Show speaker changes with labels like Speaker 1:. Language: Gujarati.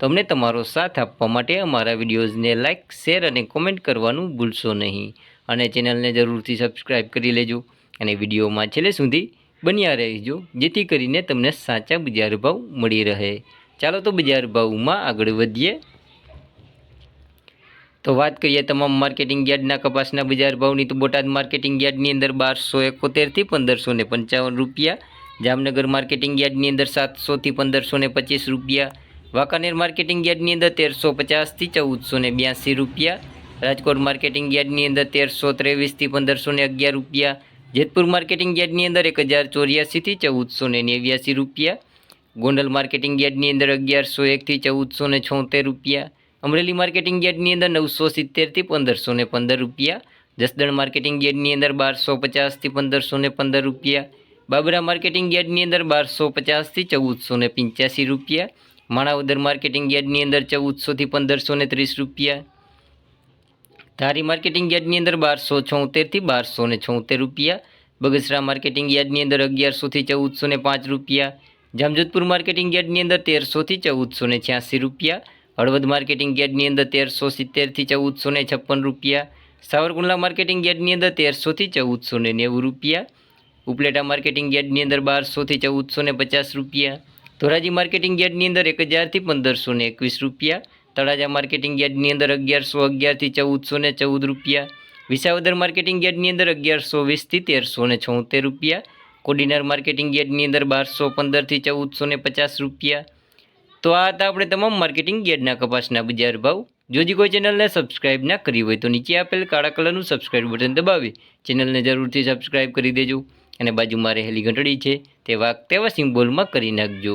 Speaker 1: તો અમને તમારો સાથ આપવા માટે અમારા વિડીયોઝને લાઇક શેર અને કોમેન્ટ કરવાનું ભૂલશો નહીં. અને ચેનલને જરૂરથી સબસ્ક્રાઈબ કરી લેજો. અને વિડીયોમાં છેલ્લે સુધી બન્યા રહેજો, જેથી કરીને તમને સાચા બજાર ભાવ મળી રહે. ચાલો તો બજાર ભાવમાં આગળ વધીએ. તો વાત કરીએ તમામ માર્કેટિંગ યાર્ડના કપાસના બજાર ભાવની, તો બોટાદ માર્કેટિંગ યાર્ડની અંદર બારસો એકોતેરથી પંદરસો પંચાવન રૂપિયા, જામનગર માર્કેટિંગ યાર્ડની અંદર સાતસોથી પંદરસો ને પચીસ રૂપિયા વાંકાનેર માર્કેટિંગ યાર્ડની અંદર તેરસો પચાસથી ચૌદસો ને બ્યાસી રૂપિયા, રાજકોટ માર્કેટિંગ યાર્ડની અંદર તેરસો ત્રેવીસથી પંદરસો ને અગિયાર રૂપિયા, જેતપુર માર્કેટિંગ યાર્ડની અંદર એક હજાર ચોર્યાસીથી ચૌદસો ને નેવ્યાસી રૂપિયા, ગોંડલ માર્કેટિંગ યાર્ડની અંદર અગિયારસો એકથી ચૌદસો ને છોતેર રૂપિયા, અમરેલી માર્કેટિંગ યાર્ડની અંદર નવસો સિત્તેરથી પંદરસો ને પંદર રૂપિયા, જસદણ માર્કેટિંગ યાર્ડની અંદર બારસો પચાસથી પંદરસો ને પંદર રૂપિયા, બાબરા માર્કેટિંગ યાર્ડની અંદર બારસો પચાસથી ચૌદસો ને પંચ્યાસી રૂપિયા માણાવદર માર્કેટિંગ યાર્ડની અંદર ચૌદસોથી પંદરસો ને ત્રીસ રૂપિયા. ધારી માર્કેટિંગ યાર્ડની અંદર બારસો છોતેરથી બારસો ને છોતેર રૂપિયા. બગસરા માર્કેટિંગ યાર્ડની અંદર અગિયારસોથી ચૌદસો ને પાંચ રૂપિયા. જામજોધપુર માર્કેટિંગ યાર્ડની અંદર તેરસોથી ચૌદસો ને છ્યાસી રૂપિયા. હળવદ માર્કેટિંગ યાર્ડની અંદર તેરસો સિત્તેરથી ચૌદસો ને છપ્પન રૂપિયા. સાવરકુંડલા માર્કેટિંગ યાર્ડની અંદર તેરસોથી ચૌદસો ને નેવું રૂપિયા. ઉપલેટા માર્કેટિંગ યાર્ડની અંદર બારસોથી ચૌદસો ને પચાસ રૂપિયા. ધોરાજી માર્કેટિંગ યાર્ડની અંદર એક હજારથી પંદરસો ને એકવીસ રૂપિયા. તળાજા માર્કેટિંગ યાર્ડની અંદર અગિયારસો અગિયારથી ચૌદસો ને ચૌદ રૂપિયા. વિસાવદર માર્કેટિંગ યાર્ડની અંદર અગિયારસો વીસથી તેરસો ને છોતેર રૂપિયા. કોડીનાર માર્કેટિંગ યાર્ડની અંદર બારસો પંદરથી ચૌદસો ને પચાસ રૂપિયા. તો આ હતા આપણે તમામ માર્કેટિંગ યાર્ડના કપાસના બજાર ભાવ. જો હજી કોઈ ચેનલને સબસ્ક્રાઇબ ના કરી હોય તો નીચે આપેલ કાળા કલરનું સબસ્ક્રાઇબ બટન દબાવી ચેનલને જરૂરથી સબસ્ક્રાઇબ કરી દેજો. અને બાજુમાં રહેલી ઘંટડી છે તે વાક તેવા સિમ્બોલમાં કરી નાખજો.